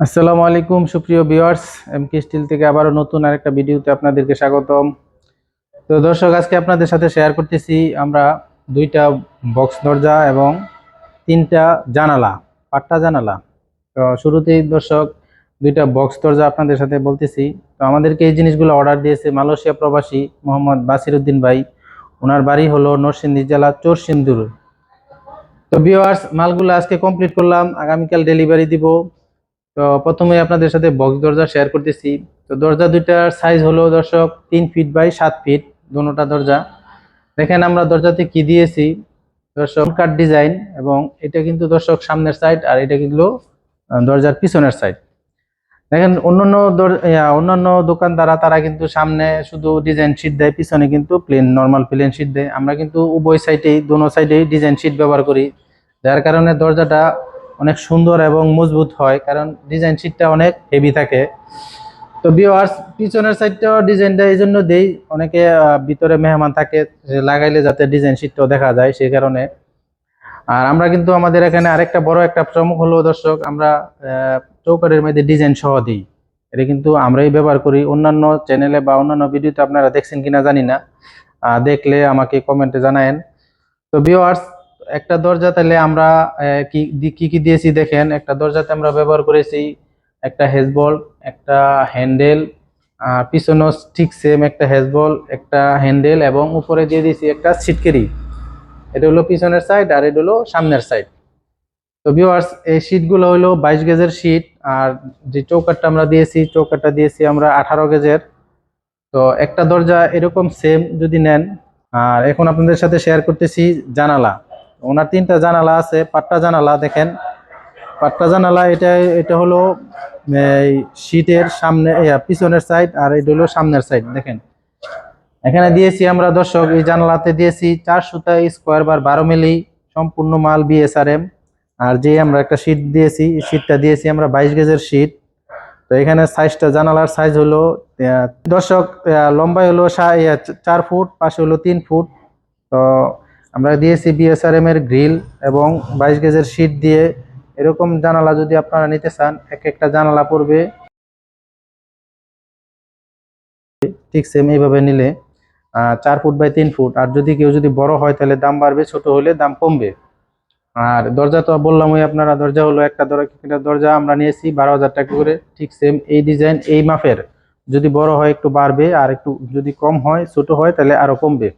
আসসালামু আলাইকুম, সুপ্রিয় ভিউয়ার্স। এমকে স্টিল থেকে আবারও নতুন আরেকটা ভিডিওতে আপনাদেরকে স্বাগতম। তো দর্শক, আজকে আপনাদের সাথে শেয়ার করতেছি আমরা দুইটা বক্স দরজা এবং তিনটা জানালা পাট্টা জানালা। তো শুরুতেই দর্শক, দুইটা বক্স দরজা আপনাদের সাথে বলতেছি। তো আমাদেরকে এই জিনিসগুলো অর্ডার দিয়েছে মালয়েশিয়া প্রবাসী মোহাম্মদ বাসির উদ্দিন ভাই। ওনার বাড়ি হলো নরসিংদী জেলা চোর চোরসিন্দুর। তো ভিউয়ার্স, মালগুলো আজকে কমপ্লিট করলাম। আগামীকাল ডেলিভারি দিব। তো প্রথমে আপনাদের সাথে বক্স দরজা শেয়ার করতেছি। তো দরজা দুইটার সাইজ হলো দর্শক তিন ফিট বাই সাত ফিট দুটোটা দরজা। দেখেন আমরা দরজাতে কি দিয়েছি? দর্শক কাট ডিজাইন এবং এটা কিন্তু দর্শক সামনের সাইড আর এটা কিন্তু দরজার পিছনের সাইড দেখেন অন্যান্য অন্যান্য দোকানদারা তারা কিন্তু সামনে শুধু ডিজাইন শিট দেয়, পিছনে কিন্তু প্লেন নর্মাল প্লেন শিট দেয়। আমরা কিন্তু উভয় সাইডেই দোনো সাইডেই ডিজাইন শিট ব্যবহার করি। যার কারণে দরজাটা অনেক সুন্দর এবং মজবুত হয়, কারণ ডিজাইন শিটটা অনেক হেভি থাকে। তো ভিউয়ার্স পিছনের সাইডটাও ডিজাইনটা এই জন্য দেই, অনেকে ভিতরে মেহমান থাকে লাগাইলে যাতে ডিজাইন শিটটাও দেখা যায় সেই কারণে। আর আমরা কিন্তু আমাদের এখানে আরেকটা বড় একটা চমক হলো, দর্শক, আমরা চৌকারের মধ্যে ডিজাইন সহ দিই। এটা কিন্তু আমরাই ব্যবহার করি। অন্যান্য চ্যানেলে বা অন্যান্য ভিডিওতে আপনারা দেখছেন কিনা জানি না। দেখলে আমাকে কমেন্টে জানায়েন। তো ভিউয়ার্স একটা দরজা তাহলে আমরা কি কি দিয়েছি দেখেন, একটা দরজাতে আমরা ব্যবহার করেছি একটা হেজবল একটা হ্যান্ডেল, আর পিছনেও ঠিক সেম একটা হেজবল একটা হ্যান্ডেল, এবং উপরে দিয়ে দিয়েছি একটা সিটকেরি এটা হলো পিছনের সাইড আর এটা হলো সামনের সাইড তো ভিউয়ার্স এই শীটগুলো হলো বাইশ গেজের শীট আর যে চৌকাটটা আমরা দিয়েছি, চৌকাটটা দিয়েছি আমরা আঠারো গেজের। তো একটা দরজা এরকম সেম যদি নেন, আর এখন আপনাদের সাথে শেয়ার করতেছি জানালা। ওনার তিনটা জানালা আছে পাট্টা জানালা দেখেন। পাট্টা জানালা, এটা এটা হলো, এই শীটের সামনে পিছনের সাইড আর এটা হলো সামনের সাইড দেখেন। এখানে দিয়েছি আমরা, দর্শক, এই জানালাতে দিয়েছি চার সুতা স্কোয়ার বার বারো মিলি, সম্পূর্ণ মাল বিএসআরএম আর যে আমরা একটা শীট দিয়েছি শীটটা দিয়েছি আমরা বাইশ গেজের শীট তো এখানে সাইজটা জানালার সাইজ হলো দর্শক লম্বাই হলো চার ফুট, পাশে হলো তিন ফুট। তো আমরা দিয়েছি বিএসআরএম এর গ্রিল এবং বাইশ গেজের শীট দিয়ে। এরকম জানালা যদি আপনারা নিতে চান, এক একটা জানালা পড়বে। ঠিক সেম এইভাবে নিলে চার ফুট বাই তিন ফুট। আর যদি কেউ যদি বড় হয়, তাহলে দাম বাড়বে, ছোট হলে দাম কমবে। আর দরজা তো বললামই আপনারা, দরজা হলো একটা দরজা দরজা, আমরা নিয়েছি বারো হাজার টাকা করে। ঠিক সেম এই ডিজাইন এই মাপের। যদি বড় হয়, একটু বাড়বে, আর একটু যদি কম হয়, ছোট হয়, তাহলে আরও কমবে।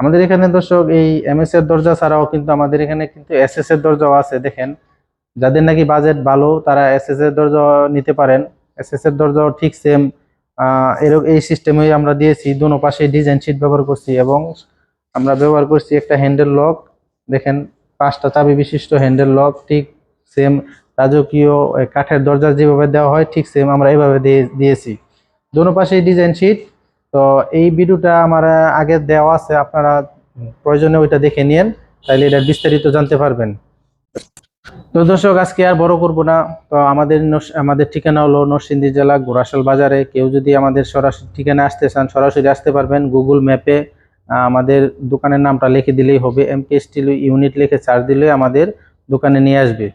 আমাদের এখানে দর্শক, এই এমএস এর দরজা ছাড়াও কিন্তু আমাদের এখানে কিন্তু এস এস এর দরজাও আছে, দেখেন। যাদের নাকি বাজেট ভালো, তারা এস এস এর দরজা নিতে পারেন। এস এস এর দরজাও ঠিক সেম এরকম এই সিস্টেমেই আমরা দিয়েছি, দুনো পাশে ডিজাইন শিট ব্যবহার করছি এবং আমরা ব্যবহার করছি একটা হ্যান্ডেল লক দেখেন, পাঁচটা চাবি বিশিষ্ট হ্যান্ডেল লক ঠিক সেম রাজকীয় কাঠের দরজা যেভাবে দেওয়া হয়, ঠিক সেম আমরা এইভাবে দিয়ে, দিয়েছি। দুনো পাশে ডিজাইন শিট তো এই ভিডিওটা আমার আগে দেওয়া আছে, আপনারা প্রয়োজনে ওইটা দেখে নিন তাহলে এটা বিস্তারিত জানতে পারবেন। তো দর্শক, আজকে আর বড় করব না। তো আমাদের আমাদের ঠিকানা হলো নরসিংদী জেলা গোরাশাল বাজারে। কেউ যদি আমাদের সরাসরি ঠিকানা আসতে চান, সরাসরি আসতে পারবেন গুগল ম্যাপে আমাদের দোকানের নামটা লিখে দিলেই হবে। এমকে স্টিল ইউনিট লিখে চার্জ দিলে আমাদের দোকানে নিয়ে আসবে।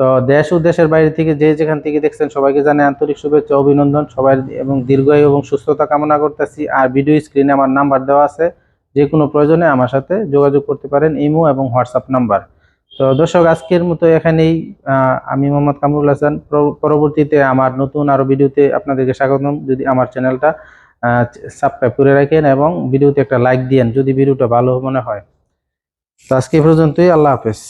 তো দেশ ও দেশের বাইরে থেকে যে যেখান থেকে দেখছেন সবাইকে জানাই আন্তরিক শুভেচ্ছা, অভিনন্দন। সবাই এবং দীর্ঘায়ু এবং সুস্থতা কামনা করতেছি। আর ভিডিও স্ক্রিনে আমার নাম্বার দেওয়া আছে। যে কোনো প্রয়োজনে আমার সাথে যোগাযোগ করতে পারেন, ইমো এবং হোয়াটসঅ্যাপ নাম্বার তো দর্শক, আজকের মতো এখানেই আমি মোহাম্মদ কামরুল হাসান। পরবর্তীতে আমার নতুন আরও ভিডিওতে আপনাদেরকে স্বাগতম। যদি আমার চ্যানেলটা সাবস্ক্রাইব করে রাখেন এবং ভিডিওতে একটা লাইক দিয়েন, যদি ভিডিওটা ভালো মনে হয়। তো আজকে পর্যন্তই। আল্লাহ হাফেজ।